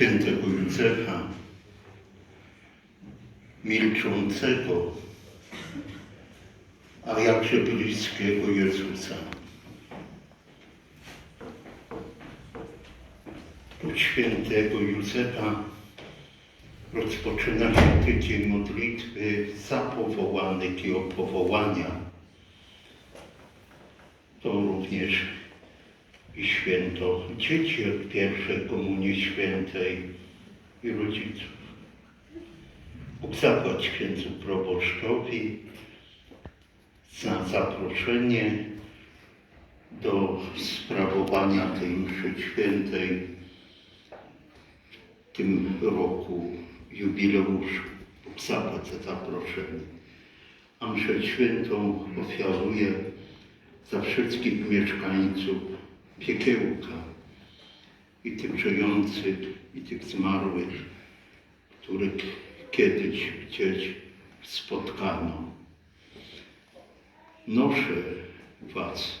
świętego Józefa, milczącego, a jakże bliskiego Jezusa. Od świętego Józefa rozpoczyna się tydzień modlitwy za powołanych i o powołania. To również święto dzieci od pierwszej komunii świętej i rodziców. Bóg zapłać księdzu proboszczowi za zaproszenie do sprawowania tej mszy świętej w tym roku jubileuszu. Bóg zapłać za zaproszenie. A mszę świętą ofiaruję za wszystkich mieszkańców piekiełka i tych żyjących, i tych zmarłych, których kiedyś gdzieś spotkano. Noszę Was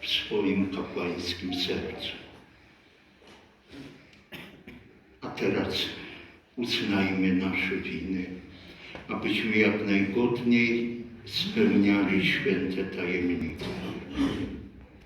w swoim kapłańskim sercu. A teraz uznajmy nasze winy, abyśmy jak najgodniej spełniali święte tajemnice.